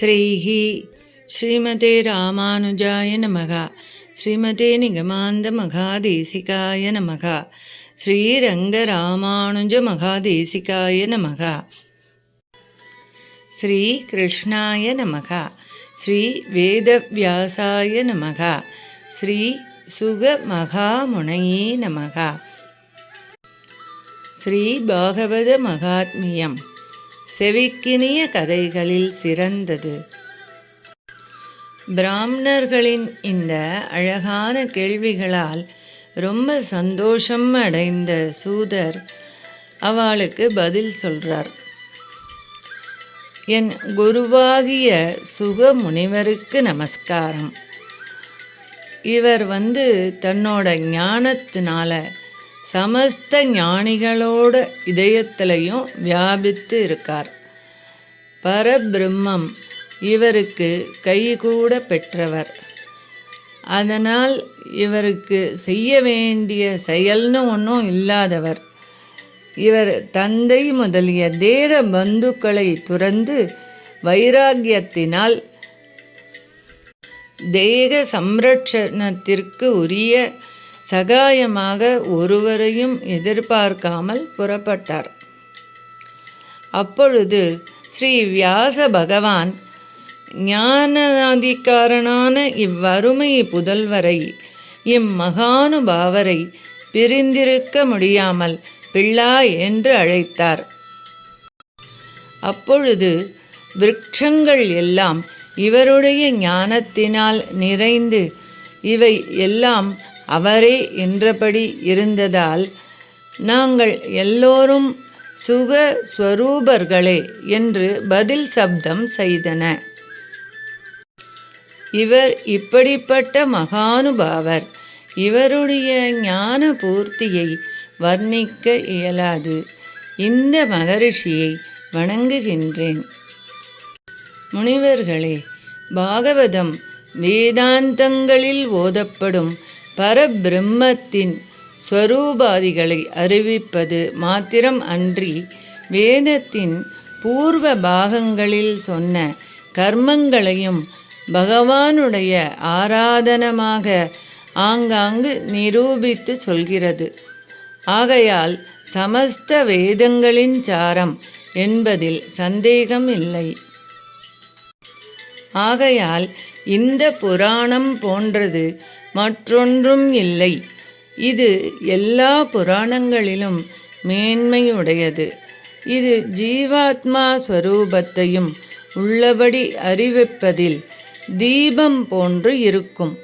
ஸ்ரீஹி ஸ்ரீமதே ராமானுஜாய நமகா. ஸ்ரீமதே நிகமாந்த மகாதேசிகாய நமகா. ஸ்ரீரங்க ராமானுஜ மகாதேசிகாய நமகா. ஸ்ரீ கிருஷ்ணாய நமகா. ஸ்ரீ வேதவியாசாய நமகா. ஸ்ரீ சுக மகாமுனையே நமகா. ஸ்ரீ பாகவத மகாத்மியம். செவிக்கினிய கதைகளில் சிறந்தது. பிராமணர்களின் இந்த அழகான கேள்விகளால் ரொம்ப சந்தோஷம் அடைந்த சூதர் அவளுக்கு பதில் சொல்றார். என் குருவாகிய சுக முனிவருக்கு நமஸ்காரம். இவர் வந்து தன்னோட ஞானத்தினால சமஸ்த ஞானிகளோட இதயத்திலையும் வியாபித்து இருக்கார். பரபிரம்மம் இவருக்கு கைகூட பெற்றவர். அதனால் இவருக்கு செய்ய வேண்டிய செயல்னு ஒன்றும் இல்லாதவர். இவர் தந்தை முதலிய தேக பந்துக்களை துறந்து வைராக்கியத்தினால் தேக சம்ரட்சணத்திற்கு உரிய சகாயமாக ஒருவரையும் எதிர்பார்க்காமல் புறப்பட்டார். அப்பொழுது ஸ்ரீ வியாச பகவான் ஞானாதிகாரனான இவ்வருமை புதல்வரை இம்மகானுபாவரை பிரிந்திருக்க முடியாமல் பிள்ளா என்று அழைத்தார். அப்பொழுது விருட்சங்கள் எல்லாம் இவருடைய ஞானத்தினால் நிறைந்து இவை எல்லாம் அவரே என்றபடி இருந்ததால் நாங்கள் எல்லோரும் சுக ஸ்வரூபர்களே என்று பதில் சப்தம் செய்தன. இவர் இப்படிப்பட்ட மகானுபாவர். இவருடைய ஞான பூர்த்தியை வர்ணிக்க இயலாது. இந்த மகரிஷியை வணங்குகின்றேன். முனிவர்களே பாகவதம் வேதாந்தங்களில் ஓதப்படும் பரபிரம்மத்தின் ஸ்வரூபாதிகளை அறிவிப்பது மாத்திரம் அன்றி வேதத்தின் பூர்வ பாகங்களில் சொன்ன கர்மங்களையும் பகவானுடைய ஆராதனமாக ஆங்காங்கு நிரூபித்து சொல்கிறது. ஆகையால் சமஸ்த வேதங்களின் சாரம் என்பதில் சந்தேகம் இல்லை. ஆகையால் இந்த புராணம் போன்றது மற்றொன்றும் இல்லை. இது எல்லா புராணங்களிலும் மேன்மையுடையது. இது ஜீவாத்மா ஸ்வரூபத்தையும் உள்ளபடி அறிவிப்பதில் தீபம் போன்று இருக்கும்.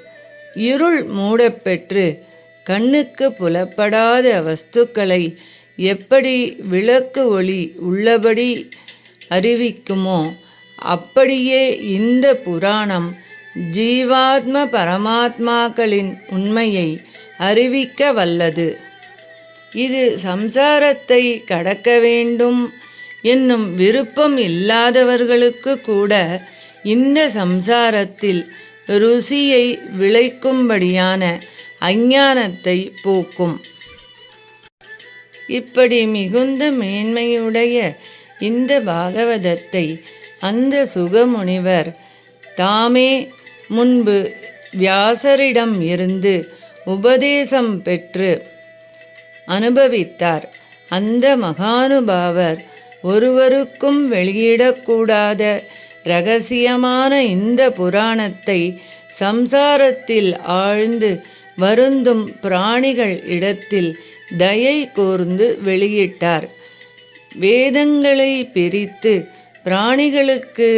இருள் மூடப்பெற்று கண்ணுக்கு புலப்படாத வஸ்துக்களை எப்படி விளக்கு ஒளி உள்ளபடி அறிவிக்குமோ அப்படியே இந்த புராணம் ஜீவாத்ம பரமாத்மாக்களின் உண்மையை அறிவிக்க வல்லது. இது சம்சாரத்தை கடக்க வேண்டும் என்னும் விருப்பம் இல்லாதவர்களுக்கு கூட இந்த சம்சாரத்தில் ருசியை விளைக்கும்படியான அஞ்ஞானத்தை போக்கும். இப்படி மிகுந்த மேன்மையுடைய இந்த பாகவதத்தை அந்த சுகமுனிவர் தாமே முன்பு வியாசரிடம் இருந்து உபதேசம் பெற்று அனுபவித்தார். அந்த மகானுபாவர் ஒருவருக்கும் வெளியிடக்கூடாத ரகசியமான இந்த புராணத்தை சம்சாரத்தில் ஆழ்ந்து வருந்தும் பிராணிகள் இடத்தில் தயை கூர்ந்து வெளியிட்டார். வேதங்களை பிரித்து பிராணிகளுக்கு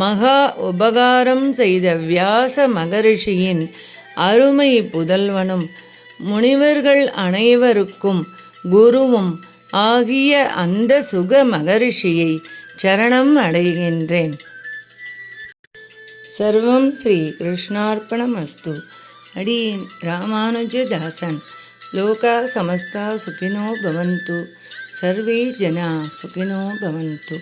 மகா உபகாரம் செய்த வியாச மகரிஷியின் அருமை புதல்வனும் முனிவர்கள் அனைவருக்கும் குருவும் ஆகிய அந்த சுக மகரிஷியை சரணம் அடைகின்றேன். சர்வம் ஸ்ரீ கிருஷ்ணார்ப்பணமஸ்து அடியின் ராமானுஜதாசன். லோகா சமஸ்தா சுகினோ பவந்து. சர்வே ஜனா சுகினோ பவந்து.